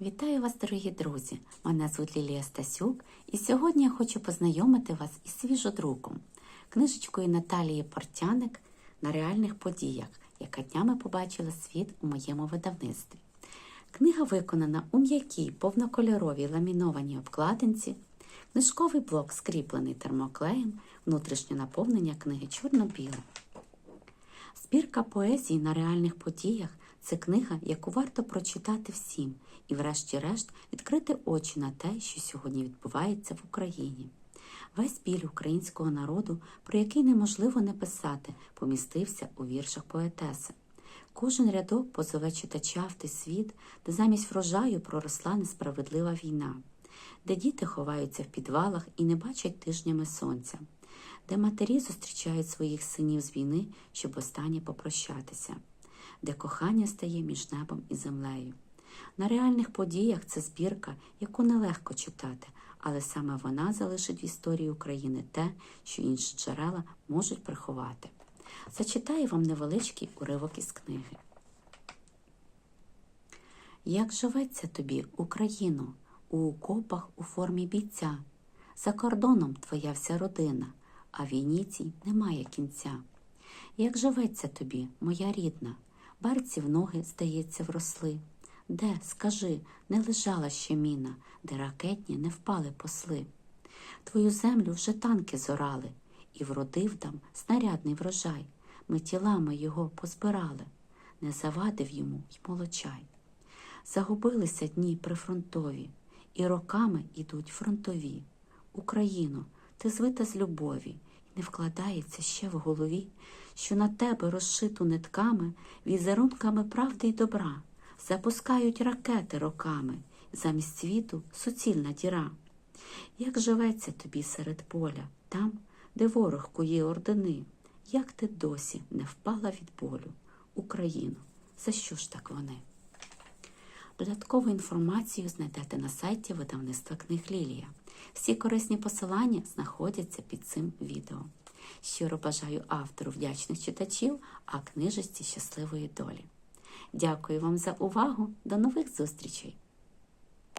Вітаю вас, дорогі друзі! Мене звуть Лілія Стасюк, і сьогодні я хочу познайомити вас із свіжодруком, книжечкою Наталії Портяник на реальних подіях, яка днями побачила світ у моєму видавництві. Книга виконана у м'якій повнокольоровій ламінованій обкладинці, книжковий блок скріплений термоклеєм, внутрішнє наповнення книги чорно-біле. Збірка поезії на реальних подіях це книга, яку варто прочитати всім і, врешті-решт, відкрити очі на те, що сьогодні відбувається в Україні. Весь біль українського народу, про який неможливо не писати, помістився у віршах поетеси. Кожен рядок позове читача в той світ, де замість врожаю проросла несправедлива війна, де діти ховаються в підвалах і не бачать тижнями сонця, де матері зустрічають своїх синів з війни, щоб останнє попрощатися, де кохання стає між небом і землею. На реальних подіях це збірка, яку нелегко читати, але саме вона залишить в історії України те, що інші джерела можуть приховати. Зачитаю вам невеличкий уривок із книги. Як живеться тобі, Україно, у окопах у формі бійця? За кордоном твоя вся родина, а війні цій немає кінця. Як живеться тобі, моя рідна, барці в ноги, здається, вросли. Де, скажи, не лежала ще міна, де ракетні не впали посли. Твою землю вже танки зорали, і вродив там снарядний врожай. Ми тілами його позбирали, не завадив йому й молочай. Загубилися дні прифронтові, і роками ідуть фронтові. Україно, ти звита з любові, не вкладається ще в голові, що на тебе розшиту нитками, візерунками правди й добра, запускають ракети роками, замість світу суцільна діра. Як живеться тобі серед поля, там, де ворог кує ордени, як ти досі не впала від болю, Україну, за що ж так вони? Додаткову інформацію знайдете на сайті видавництва книг Лілія. Всі корисні посилання знаходяться під цим відео. Щиро бажаю автору вдячних читачів, а книжечці щасливої долі. Дякую вам за увагу. До нових зустрічей!